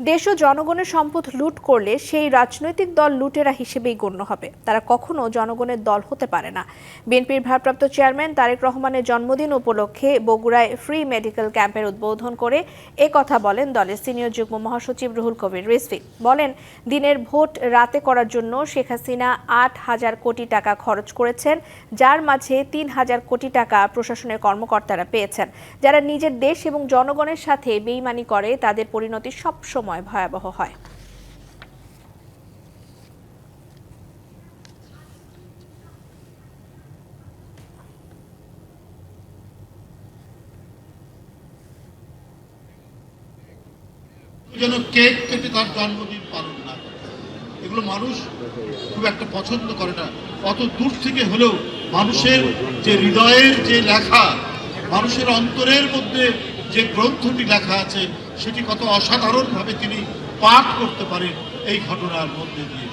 দেশ ও জনগণের সম্পদ লুট করলে সেই রাজনৈতিক দল লুটেরা হিসেবেই গণ্য হবে। তারা কখনো জনগণের দল হতে পারে না। বিএনপির ভারপ্রাপ্ত চেয়ারম্যান তারেক রহমানের জন্মদিন উপলক্ষে বগুড়ায় ফ্রি মেডিকেল ক্যাম্পের উদ্বোধন করে এ কথা বলেন দলের সিনিয়র যুগ্ম মহাসচিব রুহুল কবির রিজভী। বলেন, দিনের ভোট রাতে করার জন্য শেখ হাসিনা আট হাজার কোটি টাকা খরচ করেছেন, যার মাঝে তিন হাজার কোটি টাকা প্রশাসনের কর্মকর্তারা পেয়েছেন। যারা নিজের দেশ এবং জনগণের সাথে বেইমানি করে, তাদের পরিণতি সবসময় ভয়াবহ হয়। যেন কেক কেটে তার জন্মদিন পালন না এগুলো মানুষ খুব একটা পছন্দ করে না। অত দূর থেকে হলেও মানুষের যে হৃদয়ের যে লেখা, মানুষের অন্তরের মধ্যে যে গ্রন্থটি লেখা আছে সেটি কত অসাধারণভাবে তিনি পাঠ করতে পারেন এই ঘটনার মধ্যে দিয়ে।